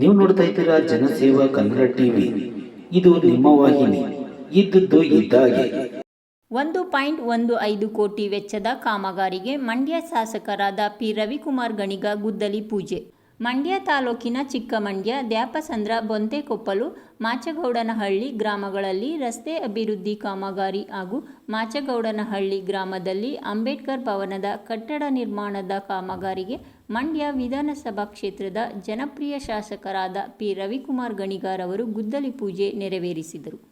ನೀವು ನೋಡ್ತಾ ಇದ್ದೀರಾ ಜನಸೇವಾ ಕನ್ನಡ ಟಿವಿ. ಇದು ನಿಮ್ಮ ವಾಹಿನಿ. ಇದ್ದದ್ದು ಇದ್ದಾಗೆ ಒಂದು ಪಾಯಿಂಟ್ ಒಂದು ಐದು ಕೋಟಿ ವೆಚ್ಚದ ಕಾಮಗಾರಿಗೆ ಮಂಡ್ಯ ಶಾಸಕರಾದ ಪಿ ರವಿಕುಮಾರ್ ಗಣಿಗ ಗುದ್ದಲಿ ಪೂಜೆ. ಮಂಡ್ಯ ತಾಲೂಕಿನ ಚಿಕ್ಕಮಂಡ್ಯ, ದ್ಯಾಪಸಂದ್ರ, ಬೊಂತೆಕೊಪ್ಪಲು, ಮಾಚಗೌಡನಹಳ್ಳಿ ಗ್ರಾಮಗಳಲ್ಲಿ ರಸ್ತೆ ಅಭಿವೃದ್ಧಿ ಕಾಮಗಾರಿ ಹಾಗೂ ಮಾಚಗೌಡನಹಳ್ಳಿ ಗ್ರಾಮದಲ್ಲಿ ಅಂಬೇಡ್ಕರ್ ಭವನದ ಕಟ್ಟಡ ನಿರ್ಮಾಣದ ಕಾಮಗಾರಿಗೆ ಮಂಡ್ಯ ವಿಧಾನಸಭಾ ಕ್ಷೇತ್ರದ ಜನಪ್ರಿಯ ಶಾಸಕರಾದ ಪಿ. ರವಿಕುಮಾರ್ ಗಣಿಗಾರ್ ಅವರು ಗುದ್ದಲಿ ಪೂಜೆ ನೆರವೇರಿಸಿದರು.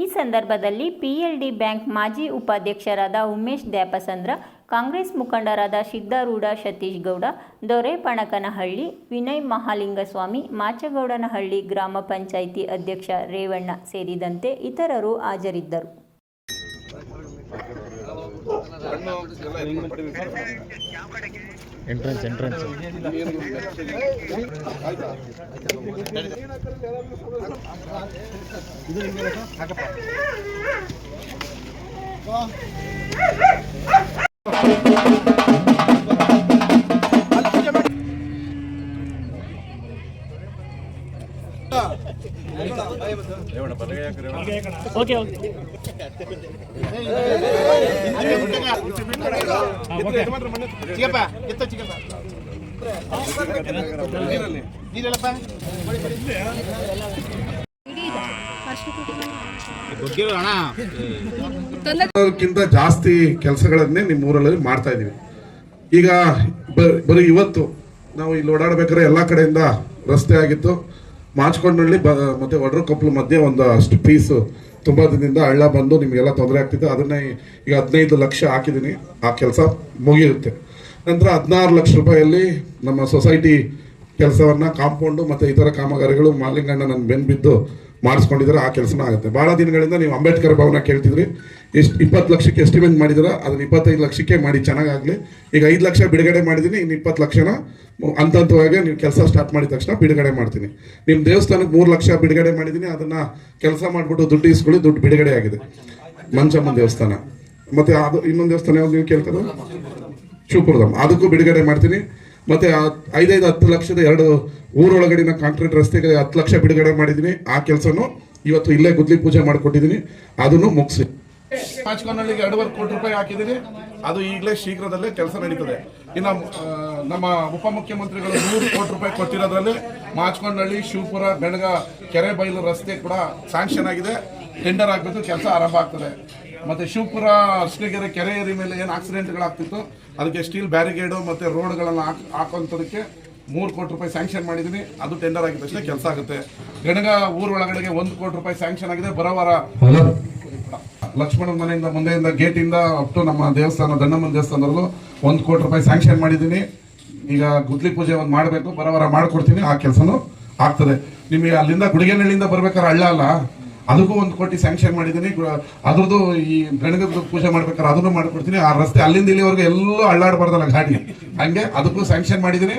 ಈ ಸಂದರ್ಭದಲ್ಲಿ ಪಿಎಲ್ಡಿ ಬ್ಯಾಂಕ್ ಮಾಜಿ ಉಪಾಧ್ಯಕ್ಷರಾದ ಉಮೇಶ್ ದ್ಯಾಪಸಂದ್ರ, ಕಾಂಗ್ರೆಸ್ ಮುಖಂಡರಾದ ಸಿದ್ದಾರೂಢ ಸತೀಶ್ ಗೌಡ ದೊರೆಪಣಕನಹಳ್ಳಿ ವಿನಯ್ ಮಹಾಲಿಂಗಸ್ವಾಮಿ, ಮಾಚಗೌಡನಹಳ್ಳಿ ಗ್ರಾಮ ಪಂಚಾಯಿತಿ ಅಧ್ಯಕ್ಷ ರೇವಣ್ಣ ಸೇರಿದಂತೆ ಇತರರು ಹಾಜರಿದ್ದರು. ಎಂಟ್ರೆನ್ಸ್ ಎಂಟ್ರೆನ್ಸ್ ಓಕೆ ಜಾಸ್ತಿ ಕೆಲಸಗಳನ್ನೇ ನಿಮ್ಮ ಊರಲ್ಲಿ ಮಾಡ್ತಾ ಇದೀವಿ. ಈಗ ಬರೀ ಇವತ್ತು ನಾವು ಇಲ್ಲಿ ಓಡಾಡ್ಬೇಕಾದ್ರೆ ಎಲ್ಲ ಕಡೆಯಿಂದ ರಸ್ತೆ ಆಗಿತ್ತು. ಮಾಚ್ಕೊಂಡಳ್ಳಿ ಬ ಮತ್ತು ಒಡ್ರ ಕೊಪ್ಪಲು ಮಧ್ಯೆ ಒಂದಷ್ಟು ಪೀಸು ತುಂಬಾ ದಿನದಿಂದ ಹಳ್ಳ ಬಂದು ನಿಮಗೆಲ್ಲ ತೊಂದರೆ ಆಗ್ತಿತ್ತು ಅದನ್ನೇ ಈಗ ಹದಿನೈದು ಲಕ್ಷ ಹಾಕಿದ್ದೀನಿ. ಆ ಕೆಲಸ ಮುಗಿಯುತ್ತೆ. ನಂತರ ಹದಿನಾರು ಲಕ್ಷ ರೂಪಾಯಿಯಲ್ಲಿ ನಮ್ಮ ಸೊಸೈಟಿ ಕೆಲಸವನ್ನ ಕಾಂಪೌಂಡು ಮತ್ತೆ ಇತರ ಕಾಮಗಾರಿಗಳು ಮಾಲಿಂಗಣ್ಣ ನನ್ನ ಬೆನ್ ಬಿದ್ದು ಮಾಡಿಸ್ಕೊಂಡಿದ್ದಾರೆ ಆ ಕೆಲಸನ ಆಗುತ್ತೆ. ಬಹಳ ದಿನಗಳಿಂದ ನೀವು ಅಂಬೇಡ್ಕರ್ ಭವನ ಕೇಳ್ತಿದ್ರಿ. ಎಷ್ಟು ಇಪ್ಪತ್ತು ಲಕ್ಷಕ್ಕೆ ಎಸ್ಟಿಮೇಟ್ ಮಾಡಿದ್ರ ಅದನ್ನ ಇಪ್ಪತ್ತೈದು ಲಕ್ಷಕ್ಕೆ ಮಾಡಿ, ಚೆನ್ನಾಗಾಗಲಿ. ಈಗ ಐದು ಲಕ್ಷ ಬಿಡುಗಡೆ ಮಾಡಿದ್ದೀನಿ, ಇನ್ನು ಇಪ್ಪತ್ತು ಲಕ್ಷನ ಅಂತಂತವಾಗಿ ನೀವು ಕೆಲಸ ಸ್ಟಾರ್ಟ್ ಮಾಡಿದ ತಕ್ಷಣ ಬಿಡುಗಡೆ ಮಾಡ್ತೀನಿ. ನಿಮ್ಮ ದೇವಸ್ಥಾನಕ್ಕೆ ಮೂರು ಲಕ್ಷ ಬಿಡುಗಡೆ ಮಾಡಿದ್ದೀನಿ, ಅದನ್ನ ಕೆಲಸ ಮಾಡಿಬಿಟ್ಟು ದುಡ್ಡು ಇಸ್ಕೊಳ್ಳಿ, ದುಡ್ಡು ಬಿಡುಗಡೆ ಆಗಿದೆ. ಮಂಚಮ್ಮನ ದೇವಸ್ಥಾನ. ಮತ್ತೆ ಅದು ಇನ್ನೊಂದು ದೇವಸ್ಥಾನ ಯಾವ್ದು ನೀವು ಕೇಳ್ತಾರೆ ಶಿವಪುರದಮ್ಮ ಅದಕ್ಕೂ ಬಿಡುಗಡೆ ಮಾಡ್ತೀನಿ. ಮತ್ತೆ ಐದೈದು ಹತ್ತು ಲಕ್ಷದ ಎರಡು ಊರೊಳಗಡಿನ ಕಾಂಕ್ರೀಟ್ ರಸ್ತೆಗೆ ಹತ್ತು ಲಕ್ಷ ಬಿಡುಗಡೆ ಮಾಡಿದ್ದೀನಿ ಆ ಕೆಲಸನು ಇವತ್ತು ಇಲ್ಲೇ ಗುದ್ಲಿ ಪೂಜೆ ಮಾಡಿಕೊಟ್ಟಿದ್ದೀನಿ ಅದನ್ನು ಮುಗಿಸಿ. ಮಾಚ್ಕೊನಹಳ್ಳಿಗೆ ಎರಡೂವರೆ ಕೋಟಿ ರೂಪಾಯಿ ಹಾಕಿದ್ದೀನಿ ಅದು ಈಗಲೇ ಶೀಘ್ರದಲ್ಲೇ ಕೆಲಸ ನಡೀತದೆ. ಇನ್ನು ನಮ್ಮ ಉಪಮುಖ್ಯಮಂತ್ರಿಗಳು ನೂರು ಕೋಟಿ ರೂಪಾಯಿ ಕೊಟ್ಟಿರೋದ್ರಲ್ಲಿ ಮಾಚ್ಕೊಂಡಹಳ್ಳಿ, ಶಿವಪುರ, ಬೆಳಗ, ಕೆರೆ ಬೈಲು ರಸ್ತೆ ಕೂಡ ಸ್ಯಾಂಕ್ಷನ್ ಆಗಿದೆ. ಟೆಂಡರ್ ಆಗಬೇಕು ಕೆಲಸ ಆರಂಭ ಆಗ್ತದೆ. ಮತ್ತು ಶಿವಪುರ ಅರ್ಶನಗೆರೆ ಕೆರೆ ಏರಿ ಮೇಲೆ ಏನು ಆಕ್ಸಿಡೆಂಟ್ಗಳಾಗ್ತಿತ್ತು ಅದಕ್ಕೆ ಸ್ಟೀಲ್ ಬ್ಯಾರಿಗೇಡು ಮತ್ತು ರೋಡ್ಗಳನ್ನು ಹಾಕ್ ಹಾಕುವಂಥದಕ್ಕೆ ಮೂರು ಕೋಟಿ ರೂಪಾಯಿ ಸ್ಯಾಂಕ್ಷನ್ ಮಾಡಿದ್ದೀನಿ. ಅದು ಟೆಂಡರ್ ಆಗಿದ ತಕ್ಷಣ ಕೆಲಸ ಆಗುತ್ತೆ. ಗಣಗ ಊರೊಳಗಡೆಗೆ ಒಂದು ಕೋಟಿ ರೂಪಾಯಿ ಸ್ಯಾಂಕ್ಷನ್ ಆಗಿದೆ. ಬರೋವಾರ ಲಕ್ಷ್ಮಣನ ಮನೆಯಿಂದ ಮುಂದೆಯಿಂದ ಗೇಟಿಂದ ಅಪ್ ಟು ನಮ್ಮ ದೇವಸ್ಥಾನ ದಂಡಮ್ಮನ ದೇವಸ್ಥಾನದಲ್ಲೂ ಒಂದು ಕೋಟಿ ರೂಪಾಯಿ ಸ್ಯಾಂಕ್ಷನ್ ಮಾಡಿದ್ದೀನಿ. ಈಗ ಗುದ್ಲಿ ಪೂಜೆ ಒಂದು ಮಾಡಬೇಕು. ಬರೋವಾರ ಮಾಡಿಕೊಡ್ತೀನಿ. ಆ ಕೆಲಸನೂ ಆಗ್ತದೆ. ನಿಮಗೆ ಅಲ್ಲಿಂದ ಗುಡಿಗೆನಹಳ್ಳಿಯಿಂದ ಬರ್ಬೇಕಾದ್ರೆ ಹಳ್ಳ ಅಲ್ಲ? ಅದಕ್ಕೂ ಒಂದು ಕೋಟಿ ಸ್ಯಾಂಕ್ಷನ್ ಮಾಡಿದ್ದೀನಿ. ಅದ್ರದ್ದು ಈ ಗಣಗದ ಪೂಜೆ ಮಾಡ್ಬೇಕಾದ್ರೆ ಅದನ್ನು ಮಾಡ್ಕೊಡ್ತೀನಿ. ಆ ರಸ್ತೆ ಅಲ್ಲಿಂದ ಇಲ್ಲಿವರೆಗೂ ಎಲ್ಲೂ ಅಳ್ಳಾಡಬಾರ್ದಲ್ಲ ಗಾಡಿ ಹಂಗೆ ಅದಕ್ಕೂ ಸ್ಯಾಂಕ್ಷನ್ ಮಾಡಿದ್ದೀನಿ.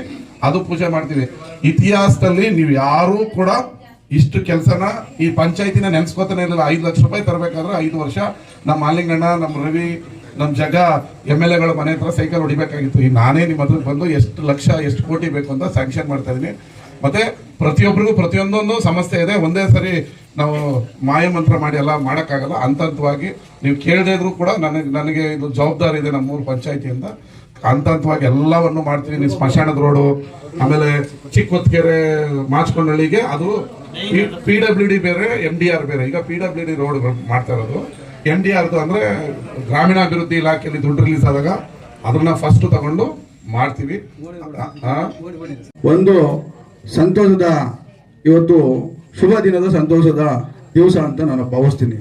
ಅದು ಪೂಜೆ ಮಾಡ್ತೀವಿ. ಇತಿಹಾಸದಲ್ಲಿ ನೀವು ಯಾರೂ ಕೂಡ ಇಷ್ಟು ಕೆಲಸನ ಈ ಪಂಚಾಯತಿನ ನೆನೆಸ್ಕೋತಾನೆ ಇರಲಿಲ್ಲ ಐದು ಲಕ್ಷ ರೂಪಾಯಿ ತರಬೇಕಾದ್ರೆ ಐದು ವರ್ಷ ನಮ್ಮ ಮಾಲಿಂಗಣ್ಣ, ನಮ್ಮ ರವಿ, ನಮ್ಮ ಜಗ, ಎಂ ಎಲ್ ಎಗಳ ಮನೆ ಹತ್ರ ಸೈಕಲ್ ಹೊಡಿಬೇಕಾಗಿತ್ತು. ಈ ನಾನೇ ನಿಮ್ಮ ಹತ್ರ ಬಂದು ಎಷ್ಟು ಲಕ್ಷ, ಎಷ್ಟು ಕೋಟಿ ಬೇಕು ಅಂತ ಸ್ಯಾಂಕ್ಷನ್ ಮಾಡ್ತಾ ಇದ್ದೀನಿ. ಮತ್ತೆ ಪ್ರತಿಯೊಬ್ಬರಿಗೂ ಪ್ರತಿಯೊಂದೊಂದು ಸಮಸ್ಯೆ ಇದೆ. ಒಂದೇ ಸರಿ ನಾವು ಮಾಯ ಮಂತ್ರ ಮಾಡಿ ಎಲ್ಲ ಮಾಡೋಕ್ಕಾಗಲ್ಲ. ಹಂತ ಹಂತವಾಗಿ ನೀವು ಕೇಳದೇ ಇದ್ರು ಕೂಡ ನನಗೆ ನನಗೆ ಇದು ಜವಾಬ್ದಾರಿ ಇದೆ ನಮ್ಮೂರು ಪಂಚಾಯತಿಯಿಂದ. ಹಂತ ಹಂತವಾಗಿ ಎಲ್ಲವನ್ನು ಮಾಡ್ತೀವಿ. ಸ್ಮಶಾನದ ರೋಡು, ಆಮೇಲೆ ಚಿಕ್ಕ ಮಾಚ್ಕೊಂಡಳ್ಳಿಗೆ ಅದು ಪಿ ಡಬ್ಲ್ಯೂ ಡಿ ಬೇರೆ ಎಂ ಡಿ ಆರ್ ಬೇರೆ. ಈಗ ಪಿ ಡಬ್ಲ್ಯೂ ಡಿ ರೋಡ್ ಮಾಡ್ತಾ ಇರೋದು. ಎಂ ಡಿ ಆರ್ದು ಅಂದ್ರೆ ಗ್ರಾಮೀಣಾಭಿವೃದ್ಧಿ ಇಲಾಖೆಯಲ್ಲಿ ದುಡ್ಡು ರಿಲೀಸ್ ಆದಾಗ ಅದನ್ನ ಫಸ್ಟ್ ತಗೊಂಡು ಮಾಡ್ತೀವಿ. ಒಂದು ಸಂತೋಷದ, ಇವತ್ತು ಶುಭ ದಿನದ ಸಂತೋಷದ ದಿವಸ ಅಂತ ನಾನು ಭಾವಿಸ್ತೀನಿ.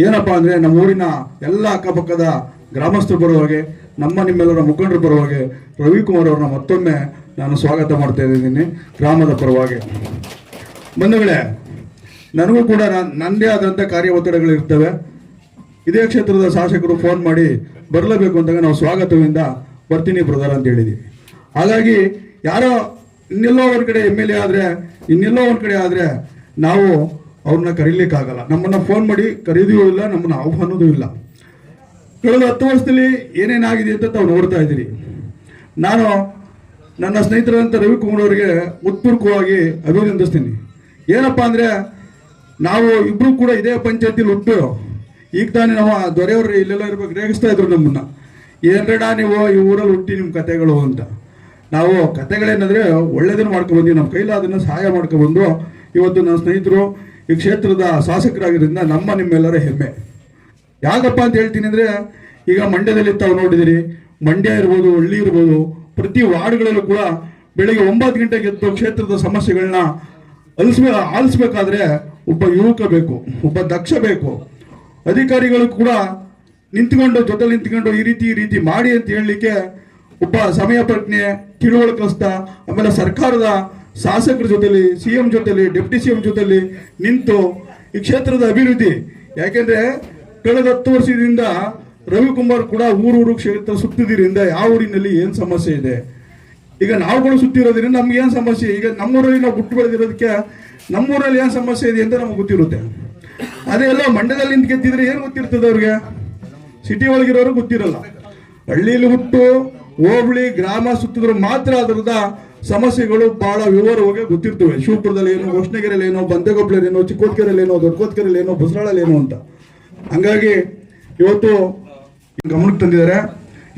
ಏನಪ್ಪಾ ಅಂದ್ರೆ ನಮ್ಮ ಊರಿನ ಎಲ್ಲ ಅಕ್ಕಪಕ್ಕದ ಗ್ರಾಮಸ್ಥರು ಬರುವಾಗೆ ನಮ್ಮ ನಿಮ್ಮೆಲ್ಲರ ಮುಖಂಡರು ಬರುವಾಗೆ ರವಿಕುಮಾರ್ ಅವ್ರನ್ನ ಮತ್ತೊಮ್ಮೆ ನಾನು ಸ್ವಾಗತ ಮಾಡ್ತಾ ಇದ್ದೀನಿ ಗ್ರಾಮದ ಪರವಾಗಿ. ಬಂಧುಗಳೇ ನನಗೂ ಕೂಡ ನಾನು ನನ್ನದೇ ಆದಂಥ ಕಾರ್ಯ ಒತ್ತಡಗಳು ಇರ್ತವೆ. ಇದೇ ಕ್ಷೇತ್ರದ ಶಾಸಕರು ಫೋನ್ ಮಾಡಿ ಬರಲೇಬೇಕು ಅಂದಾಗ ನಾವು ಸ್ವಾಗತದಿಂದ ಬರ್ತೀನಿ ಬ್ರದರ್ ಅಂತ ಹೇಳಿದ್ದೀವಿ ಹಾಗಾಗಿ ಯಾರೋ ಇನ್ನೆಲ್ಲೋ ಒಂದ್ ಕಡೆ ಎಂ ಎಲ್ ಎ ಆದ್ರೆ, ಇನ್ನೆಲ್ಲೋ ಒಂದ್ ಕಡೆ ಆದ್ರೆ ನಾವು ಅವ್ರನ್ನ ಕರೀಲಿಕ್ಕಾಗಲ್ಲ. ನಮ್ಮನ್ನ ಫೋನ್ ಮಾಡಿ ಕರೀದೂ ಇಲ್ಲ, ನಮ್ಮನ್ನ ಆಹ್ವಾನದೂ ಇಲ್ಲ. ಕಳೆದ ಹತ್ತು ವರ್ಷದಲ್ಲಿ ಏನೇನಾಗಿದೆ ಅಂತ ತಾವು ನೋಡ್ತಾ ಇದ್ದೀರಿ. ನಾನು ನನ್ನ ಸ್ನೇಹಿತರಂತ ರವಿಕುಮಾರ್ ಅವರಿಗೆ ಉತ್ಪೂರ್ಕವಾಗಿ ಅಭಿನಂದಿಸ್ತೀನಿ ಏನಪ್ಪಾ ಅಂದರೆ, ನಾವು ಇಬ್ಬರು ಕೂಡ ಇದೇ ಪಂಚಾಯತಿಲಿ ಹುಟ್ಟು. ಈಗ ತಾನೇ ನಾವು ದೊರೆಯವರು ಇಲ್ಲೆಲ್ಲ ಇರ್ಬೇಕು, ರೇಗಿಸ್ತಾ ಇದ್ರು ನಮ್ಮನ್ನ. ಏನ್ರಡ ನೀವು ಈ ಊರಲ್ಲಿ ಹುಟ್ಟಿ ನಿಮ್ಮ ಕತೆಗಳು ಅಂತ. ನಾವು ಕತೆಗಳೇನಂದರೆ ಒಳ್ಳೇದನ್ನು ಮಾಡ್ಕೊಬಂದ್ವಿ ನಮ್ಮ ಕೈಲಾದನ್ನು ಸಹಾಯ ಮಾಡ್ಕೊಬಂದು ಇವತ್ತು ನನ್ನ ಸ್ನೇಹಿತರು ಈ ಕ್ಷೇತ್ರದ ಶಾಸಕರಾಗಿರೋದ್ರಿಂದ ನಮ್ಮ ನಿಮ್ಮೆಲ್ಲರ ಹೆಮ್ಮೆ. ಯಾಕಪ್ಪ ಅಂತ ಹೇಳ್ತೀನಿ ಅಂದ್ರೆ, ಈಗ ಮಂಡ್ಯದಲ್ಲಿ ತಾವು ನೋಡಿದಿರಿ, ಮಂಡ್ಯ ಇರ್ಬೋದು, ಹಳ್ಳಿ ಇರ್ಬೋದು, ಪ್ರತಿ ವಾರ್ಡ್ಗಳಲ್ಲೂ ಕೂಡ ಬೆಳಿಗ್ಗೆ ಒಂಬತ್ತು ಗಂಟೆಗೆ ಎದ್ದು ಕ್ಷೇತ್ರದ ಸಮಸ್ಯೆಗಳನ್ನ ಅಲಿಸ್ಬೇ, ಆಲಿಸ್ಬೇಕಾದ್ರೆ ಒಬ್ಬ ಯುವಕ ಬೇಕು, ಒಬ್ಬ ದಕ್ಷ ಬೇಕು. ಅಧಿಕಾರಿಗಳು ಕೂಡ ನಿಂತ್ಕೊಂಡು ಜೊತೆ ನಿಂತ್ಕೊಂಡು ಈ ರೀತಿ ಈ ರೀತಿ ಮಾಡಿ ಅಂತ ಹೇಳಲಿಕ್ಕೆ ಒಬ್ಬ ಸಮಯ ಪ್ರಜ್ಞೆ ತಿಳುವಳಿಕಸ್ತ ಆಮೇಲೆ ಸರ್ಕಾರದ ಶಾಸಕರ ಜೊತೆಲಿ ಸಿ ಎಂ ಜೊತೆಲಿ, ಡೆಪ್ಟಿ ಸಿ ಎಂ ಜೊತೆಲಿ ನಿಂತು ಈ ಕ್ಷೇತ್ರದ ಅಭಿವೃದ್ಧಿ. ಯಾಕೆಂದ್ರೆ ಕಳೆದ ಹತ್ತು ವರ್ಷದಿಂದ ರವಿಕುಮಾರ್ ಕೂಡ ಊರೂರು ಕ್ಷೇತ್ರ ಸುತ್ತಿದ್ರಿಂದ ಯಾವ ಊರಿನಲ್ಲಿ ಏನು ಸಮಸ್ಯೆ ಇದೆ? ಈಗ ನಾವುಗಳು ಸುತ್ತಿರೋದ್ರಿಂದ ನಮ್ಗೆ ಏನು ಸಮಸ್ಯೆ? ಈಗ ನಮ್ಮೂರಲ್ಲಿ ನಾವು ಗುಟ್ಟು ಬೆಳೆದಿರೋದಕ್ಕೆ ನಮ್ಮೂರಲ್ಲಿ ಏನು ಸಮಸ್ಯೆ ಇದೆ ಅಂತ ನಮ್ಗೆ ಗೊತ್ತಿರುತ್ತೆ. ಅದೇ ಎಲ್ಲ ಮಂಡ್ಯದಲ್ಲಿ ನಿಂತು ಗೆದ್ದಿದ್ರೆ ಏನು ಗೊತ್ತಿರ್ತದೆ ಅವ್ರಿಗೆ? ಸಿಟಿ ಒಳಗಿರೋರು ಗೊತ್ತಿರಲ್ಲ. ಹಳ್ಳಿಯಲ್ಲಿ ಹುಟ್ಟು, ಹೋಬಳಿ, ಗ್ರಾಮ ಸುತ್ತಿದ್ರು ಮಾತ್ರ ಅದರದ ಸಮಸ್ಯೆಗಳು ಬಹಳ ವಿವರವಾಗಿ ಗೊತ್ತಿರ್ತವೆ. ಶಿವಪುರದಲ್ಲಿ ಏನು ಹೊಸನಗಿರಲ್ಲಿ ಏನೋ ಬಂದೆಗೊಬ್ಳಲ್ಲಿ ಏನೋ ಚಿಕ್ಕೋತ್ಕೆರೆಯಲ್ಲಿ ಏನೋ ದೊಡ್ಡಕೋತ್ಕೆರೆಯಲ್ಲಿ ಏನೋ ಬಸರಾಳಲ್ಲಿ ಏನೋ ಅಂತ. ಹಂಗಾಗಿ ಇವತ್ತು ಗಮನಕ್ಕೆ ತಂದಿದ್ದಾರೆ.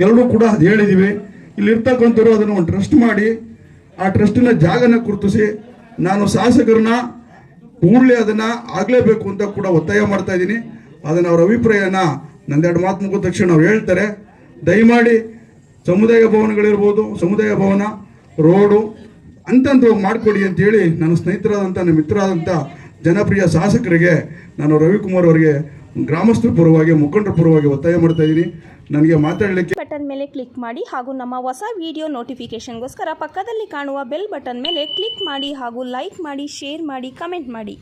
ಎಲ್ಲರೂ ಕೂಡ ಅದು ಹೇಳಿದೀವಿ. ಇಲ್ಲಿರ್ತಕ್ಕಂಥವ್ರು ಅದನ್ನು ಒಂದು ಟ್ರಸ್ಟ್ ಮಾಡಿ, ಆ ಟ್ರಸ್ಟಿನ ಜಾಗನ ಗುರುತಿಸಿ, ನಾನು ಶಾಸಕರನ್ನ ಕೂಡಲೇ ಅದನ್ನು ಆಗಲೇಬೇಕು ಅಂತ ಕೂಡ ಒತ್ತಾಯ ಮಾಡ್ತಾ ಇದ್ದೀನಿ. ಅದನ್ನು ಅವ್ರ ಅಭಿಪ್ರಾಯನ ನಂದೆರಡು ಮಾತು ಮುಗಿದ ತಕ್ಷಣ ಅವ್ರು ಹೇಳ್ತಾರೆ. ದಯಮಾಡಿ ಸಮುದಾಯ ಭವನಗಳಿರ್ಬೋದು, ಸಮುದಾಯ ಭವನ ರೋಡು ಅಂತಂದು ಮಾಡಿಕೊಡಿ ಅಂತೇಳಿ ನನ್ನ ಸ್ನೇಹಿತರಾದಂಥ ನನ್ನ ಮಿತ್ರರಾದಂಥ ಜನಪ್ರಿಯ ಶಾಸಕರಿಗೆ ನಾನು ರವಿಕುಮಾರ್ ಅವರಿಗೆ ಗ್ರಾಮಸ್ಥರ ಪರವಾಗಿ, ಮುಖಂಡರ ಪರವಾಗಿ ಒತ್ತಾಯ ಮಾಡ್ತಾ ಇದ್ದೀನಿ. ನನಗೆ ಮಾತಾಡಲಿಕ್ಕೆ ಬಟನ್ ಮೇಲೆ ಕ್ಲಿಕ್ ಮಾಡಿ ಹಾಗೂ ನಮ್ಮ ಹೊಸ ವಿಡಿಯೋ ನೋಟಿಫಿಕೇಶನ್ಗೋಸ್ಕರ ಪಕ್ಕದಲ್ಲಿ ಕಾಣುವ ಬೆಲ್ ಬಟನ್ ಮೇಲೆ ಕ್ಲಿಕ್ ಮಾಡಿ ಹಾಗೂ ಲೈಕ್ ಮಾಡಿ, ಶೇರ್ ಮಾಡಿ, ಕಮೆಂಟ್ ಮಾಡಿ.